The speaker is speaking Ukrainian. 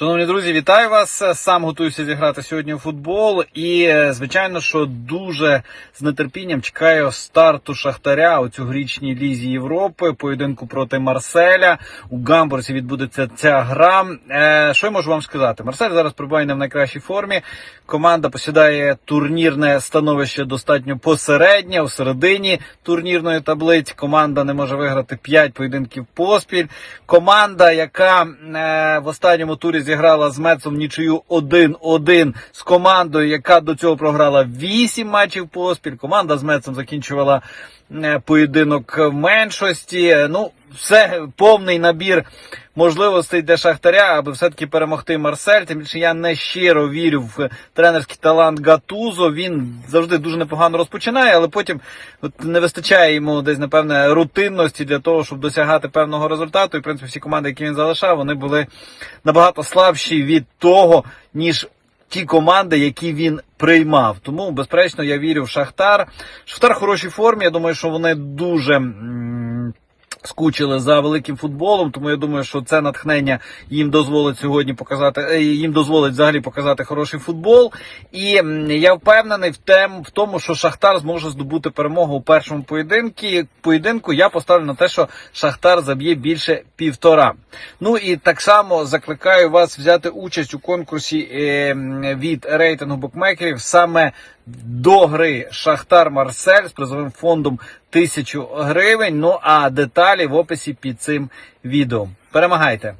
Шановні друзі, вітаю вас! Сам готуюся зіграти сьогодні у футбол. І е, звичайно, що дуже з нетерпінням чекаю старту Шахтаря у цьогорічній лізі Європи, поєдинку проти Марселя. У Гамбурзі відбудеться ця гра. Е, що я можу вам сказати? Марсель зараз перебуває не в найкращій формі. Команда посідає турнірне становище достатньо посереднє, у середині турнірної таблиці. Команда не може виграти 5 поєдинків поспіль. Команда, яка е, в останньому турі зіграла з Мецом нічию 1-1 з командою, яка до цього програла 8 матчів поспіль. Команда з Мецом закінчувала е, поєдинок в меншості. Ну, все повний набір можливостей для Шахтаря, аби все-таки перемогти Марсель. Тим більше я не щиро вірю в тренерський талант Гатузо. Він завжди дуже непогано розпочинає, але потім от не вистачає йому десь, напевне, рутинності для того, щоб досягати певного результату. І в принципі всі команди, які він залишав, вони були набагато слабші від того, ніж. Ті команди, які він приймав. Тому, безперечно, я вірю в Шахтар. Шахтар в хорошій формі. Я думаю, що вони дуже. Скучили за великим футболом, тому я думаю, що це натхнення їм дозволить сьогодні показати, е, їм дозволить взагалі показати хороший футбол. І я впевнений в тем, в тому, що Шахтар зможе здобути перемогу у першому поєдинку. Поєдинку я поставлю на те, що Шахтар заб'є більше півтора. Ну і так само закликаю вас взяти участь у конкурсі е, від рейтингу букмекерів саме до гри Шахтар Марсель з призовим фондом 1000 гривень. Ну а деталі в описі під цим відео. Перемагайте!